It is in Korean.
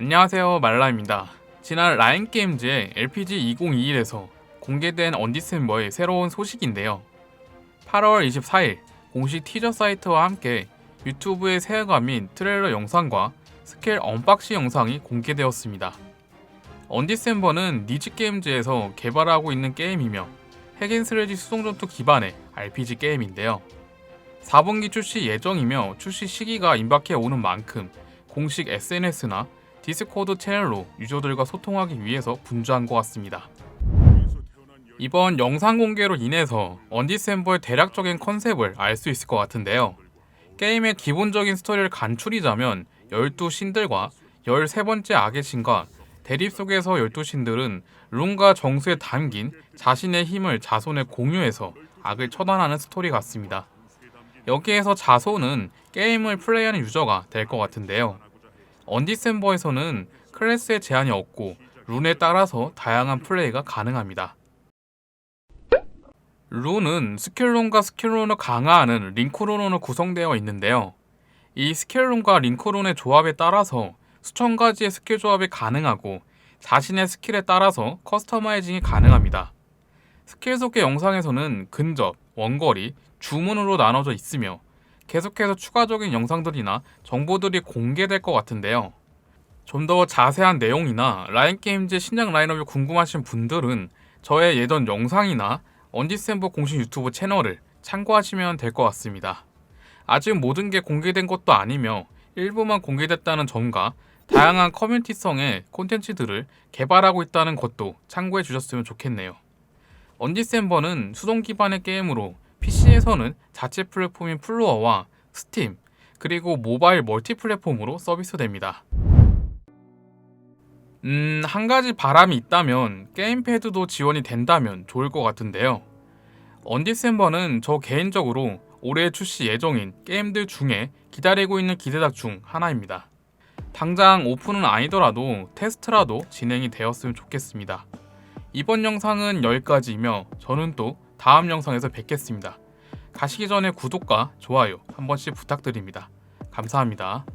안녕하세요 말라입니다. 지난 라인게임즈의 LPG 2021에서 공개된 언디셈버의 새로운 소식인데요. 8월 24일 공식 티저 사이트와 함께 유튜브의 새해감인 트레일러 영상과 스케일 언박싱 영상이 공개되었습니다. 언디셈버는 니즈게임즈에서 개발하고 있는 게임이며 핵앤스레지 수송전투 기반의 RPG 게임인데요. 4분기 출시 예정이며 출시 시기가 임박해 오는 만큼 공식 SNS나 디스코드 채널로 유저들과 소통하기 위해서 분주한 것 같습니다. 이번 영상 공개로 인해서 언디셈버의 대략적인 컨셉을 알 수 있을 것 같은데요. 게임의 기본적인 스토리를 간추리자면 12신들과 13번째 악의 신과 대립 속에서 12신들은 룬과 정수에 담긴 자신의 힘을 자손에 공유해서 악을 처단하는 스토리 같습니다. 여기에서 자손은 게임을 플레이하는 유저가 될 것 같은데요. 언디셈버에서는 클래스의 제한이 없고 룬에 따라서 다양한 플레이가 가능합니다. 룬은 스킬룬과 스킬룬을 강화하는 링크룬으로 구성되어 있는데요. 이 스킬룬과 링크룬의 조합에 따라서 수천 가지의 스킬 조합이 가능하고 자신의 스킬에 따라서 커스터마이징이 가능합니다. 스킬 소개 영상에서는 근접, 원거리, 주문으로 나눠져 있으며 계속해서 추가적인 영상들이나 정보들이 공개될 것 같은데요. 좀 더 자세한 내용이나 라인게임즈 신작 라인업이 궁금하신 분들은 저의 예전 영상이나 언디셈버 공식 유튜브 채널을 참고하시면 될 것 같습니다. 아직 모든 게 공개된 것도 아니며 일부만 공개됐다는 점과 다양한 커뮤니티성의 콘텐츠들을 개발하고 있다는 것도 참고해 주셨으면 좋겠네요. 언디셈버는 수동 기반의 게임으로 PC에서는 자체 플랫폼인 플루어와 스팀, 그리고 모바일 멀티 플랫폼으로 서비스됩니다. 음, 한 가지 바람이 있다면 게임패드도 지원이 된다면 좋을 것 같은데요. 언디셈버는 저 개인적으로 올해 출시 예정인 게임들 중에 기다리고 있는 기대작 중 하나입니다. 당장 오픈은 아니더라도 테스트라도 진행이 되었으면 좋겠습니다. 이번 영상은 여기까지이며 저는 또 다음 영상에서 뵙겠습니다. 가시기 전에 구독과 좋아요 한 번씩 부탁드립니다. 감사합니다.